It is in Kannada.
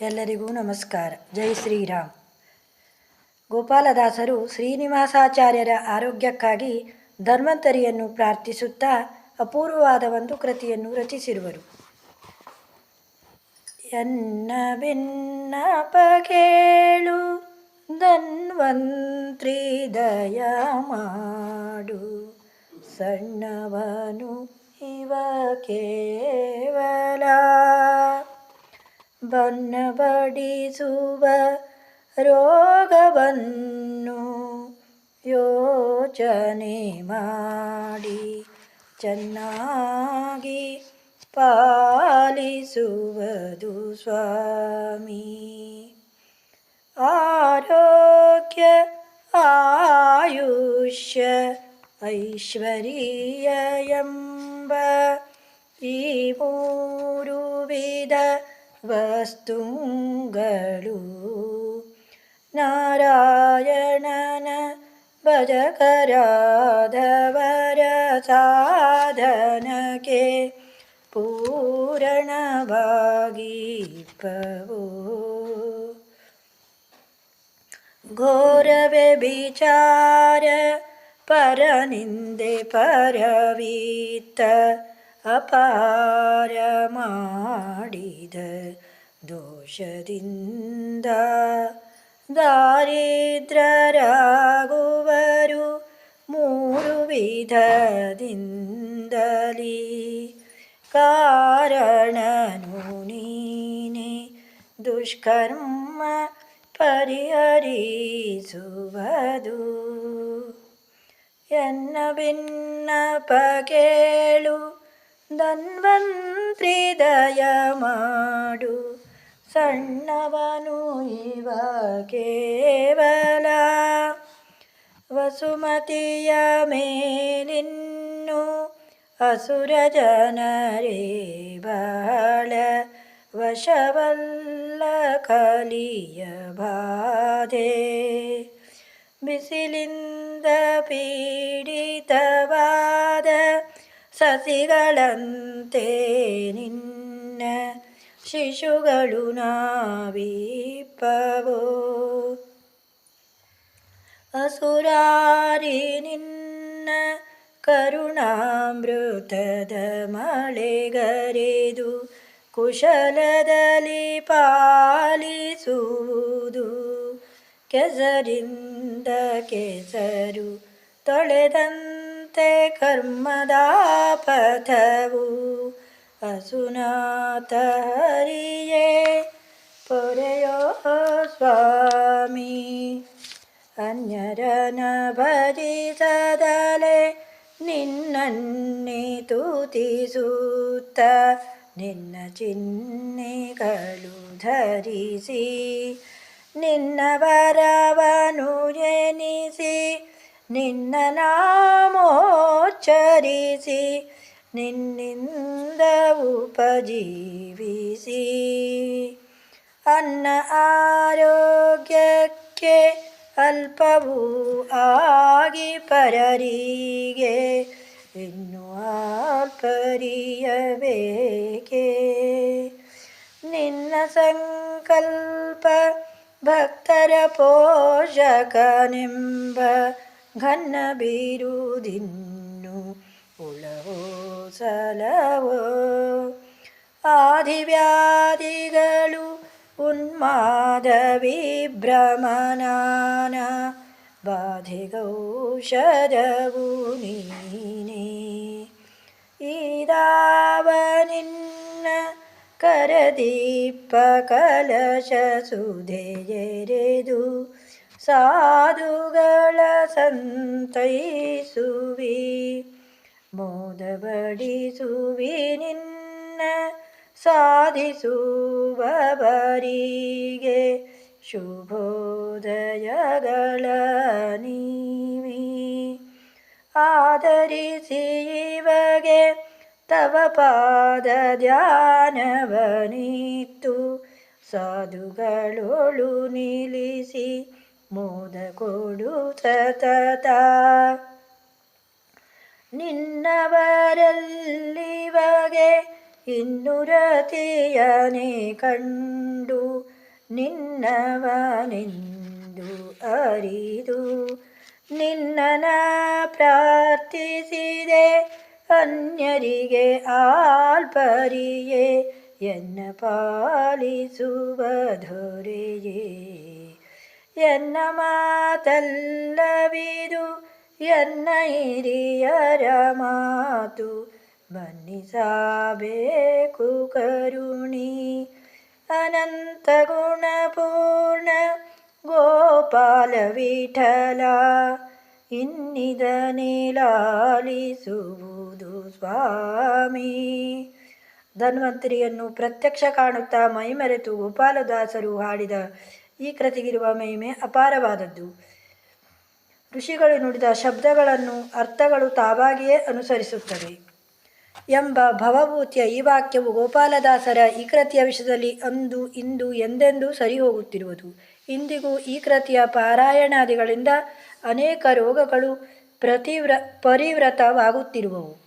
ಎಲ್ಲರಿಗೂ ನಮಸ್ಕಾರ. ಜೈ ಶ್ರೀರಾಮ್. ಗೋಪಾಲದಾಸರು ಶ್ರೀನಿವಾಸಾಚಾರ್ಯರ ಆರೋಗ್ಯಕ್ಕಾಗಿ ಧನ್ವಂತರಿಯನ್ನು ಪ್ರಾರ್ಥಿಸುತ್ತಾ ಅಪೂರ್ವವಾದ ಒಂದು ಕೃತಿಯನ್ನು ರಚಿಸಿರುವರು. ಎನ್ನ ಭಿನ್ನ ಕೇಳು ಧನ್ವಂತ್ರಿ ದಯ ಮಾಡು. ಸಣ್ಣವನು ಇವ ಕೇವಲ ಬಣ್ಣ ಬಡಿಸುವ ರೋಗವನ್ನು ಯೋಚನೆ ಮಾಡಿ ಚೆನ್ನಾಗಿ ಪಾಲಿಸುವುದು ಸ್ವಾಮಿ ಆರೋಗ್ಯ ಆಯುಷ್ಯ ಐಶ್ವರ್ಯ ಎಂಬ ವಸ್ತುಗಳು ನಾರಾಯಣನ ಭಜಕರಾದವರ ಸಾಧನಕ್ಕೆ ಪೂರಣವಾಗಿಪ್ಪವು ಘೋರವೇ ವಿಚಾರ ಪರನಿಂದೆ ಪರವೀತ ಅಪಾರ ಮಾಡಿದ ದೋಷದಿಂದ ದಾರಿದ್ರರಾಗುವರು ಮೂರು ವಿಧದಿಂದಲೀ ಕಾರಣನು ನೀನೆ ದುಷ್ಕರ್ಮ ಪರಿಹರಿಸುವುದು ಎನ್ನ ಭಿನ್ನಪ ಕೇಳು ಧನ್ವಂತ್ರಿ ದಯ ಮಾಡು ಸಣ್ಣವನು ಇವ ಕೇವಲ ವಸುಮತಿಯ ಮೇಲಿನ್ನು ಅಸುರ ಜನರೇ ಬಾಳ ವಶವಲ್ಲ ಕಲಿಯ ಬಾಧೆ. ಬಿಸಿಲಿಂದ ಪೀಡಿತವಾದ ಸಸಿಗಳಂತೆ ನಿನ್ನ ಶಿಶುಗಳು ನಾವೀಪವೋ ಅಸುರಾರಿ ನಿನ್ನ ಕರುಣಾಮೃತದ ಮಳೆಗರೆದು ಕುಶಲದಲ್ಲಿ ಪಾಲಿಸುವುದು. ಕೆಸರಿಂದ ಕೆಸರು ತೊಳೆದಂತೆ ಕರ್ಮದ ಪಥವು ಅಸುನಾಥ ಹರಿಯೇ ಪೊರೆಯೋ ಸ್ವಾಮಿ ಅನ್ಯರನ ಭಜಿಸದಲೆ ನಿನ್ನನ್ನೇ ತುತಿಸುತ್ತ ನಿನ್ನ ಚಿಹ್ನೆಗಳು ಧರಿಸಿ ನಿನ್ನ ವರವನು ಎನಿಸಿ ನಿನ್ನ ನಾಮೋಚ್ಚರಿಸಿ ನಿನ್ನಿಂದ ಉಪಜೀವಿಸಿ ಅನ್ನ ಆರೋಗ್ಯಕ್ಕೆ ಅಲ್ಪವೂ ಆಗಿ ಪರರಿಗೆ ಇನ್ನು ಅಲ್ಪರಿಯಬೇಕೆ ನಿನ್ನ ಸಂಕಲ್ಪ ಭಕ್ತರ ಪೋಷಕನೆಂಬ ಘನ್ನ ಬೀರುದಿನ್ನು ಉಳವೋ ಸಲವೋ ಆದಿವ್ಯಾಧಿಗಳು ಉನ್ಮಾದ ವಿಭ್ರಮನಾನ ಬಾಧೆಗೌಷಧವು ನೀನೇ ಈದಾವ ನಿನ್ನ ಕರದೀಪ ಕಲಶ ಸುಧೆಯೆರೆದು ಸಾಧುಗಳ ಸಂತೈಸುವಿ ಮೋದಬಡಿಸುವಿ ನಿನ್ನ ಸಾಧಿಸುವವರಿಗೆ ಶುಭೋದಯಗಳ ನೀವಿ. ಆಧರಿಸಿ ಇವಗೆ ತವ ಪಾದ ಧ್ಯಾನವನಿತ್ತು ಸಾಧುಗಳೊಳು ನಿಲ್ಲಿಸಿ ಮೋದ ಕೊಡು ಸತತ ನಿನ್ನವರಲ್ಲಿವಗೆ ಇನ್ನುರತಿಯನೇ ಕಂಡು ನಿನ್ನವನೆಂದು ಅರಿದು ನಿನ್ನನ ಪ್ರಾರ್ಥಿಸಿದೆ ಅನ್ಯರಿಗೆ ಆಲ್ಪರಿಯೇ ಎನ್ನ ಪಾಲಿಸುವ ದೊರೆಯೇ ಎನ್ನ ಮಾತಲ್ಲವಿದು ಎನ್ನ ಹಿರಿಯರ ಮಾತು ಮನ್ನಿಸಬೇಕು ಕರುಣಿ. ಅನಂತ ಗುಣಪೂರ್ಣ ಗೋಪಾಲ ವಿಠಲ ಇನ್ನಿದ ನೀಲಾಲಿಸುವುದು ಸ್ವಾಮಿ. ಧನ್ವಂತರಿಯನ್ನು ಪ್ರತ್ಯಕ್ಷ ಕಾಣುತ್ತಾ ಮೈಮರೆತು ಗೋಪಾಲದಾಸರು ಹಾಡಿದ ಈ ಕೃತಿಗಿರುವ ಮಹಿಮೆ ಅಪಾರವಾದದ್ದು. ಋಷಿಗಳು ನುಡಿದ ಶಬ್ದಗಳನ್ನು ಅರ್ಥಗಳು ತಾವಾಗಿಯೇ ಅನುಸರಿಸುತ್ತವೆ ಎಂಬ ಭವಭೂತಿಯ ಈ ವಾಕ್ಯವು ಗೋಪಾಲದಾಸರ ಈ ಕೃತಿಯ ವಿಷಯದಲ್ಲಿ ಅಂದು, ಇಂದು ಎಂದೆಂದೂ ಸರಿ ಹೋಗುತ್ತಿರುವುದು ಇಂದಿಗೂ ಈ ಕೃತಿಯ ಪಾರಾಯಣಾದಿಗಳಿಂದ ಅನೇಕ ರೋಗಗಳು ಪ್ರತಿವ್ರ ಪರಿವ್ರತವಾಗುತ್ತಿರುವವು